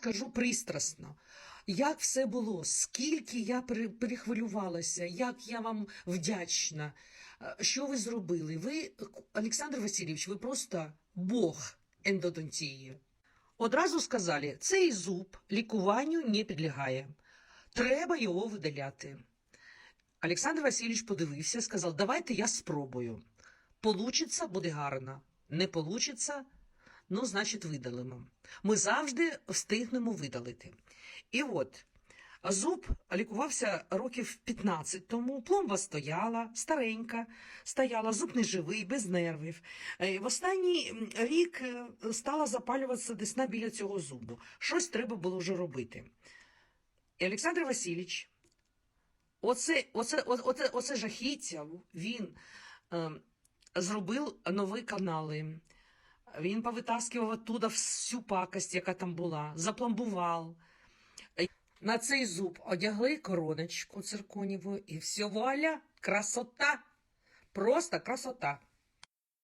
скажу пристрасно. Як все було, скільки я перехвилювалася, як я вам вдячна. Е, Що ви зробили? Ви, Олександр Васильович, ви просто Бог ендодонтії. Одразу сказали, цей зуб лікуванню не підлягає. Треба його видаляти. Олександр Васильович подивився, сказав, давайте я спробую. Получиться, буде гарно. Не получиться, ну, значить, видалимо. Ми завжди встигнемо видалити. І от, зуб лікувався років 15 тому, пломба стояла, старенька, стояла, зуб не живий, без нервів. Е, В останній рік е, стала запалюватися десна біля цього зубу. Щось треба було вже робити. І Олександр Васильович, оце, оце, оце, оце жахіття, він е, зробив нові канали. Він повитаскував оттуда всю пакость, яка там була, запломбував. На цей зуб одягли короночку цирконіву, і все, вуаля, красота. Просто красота.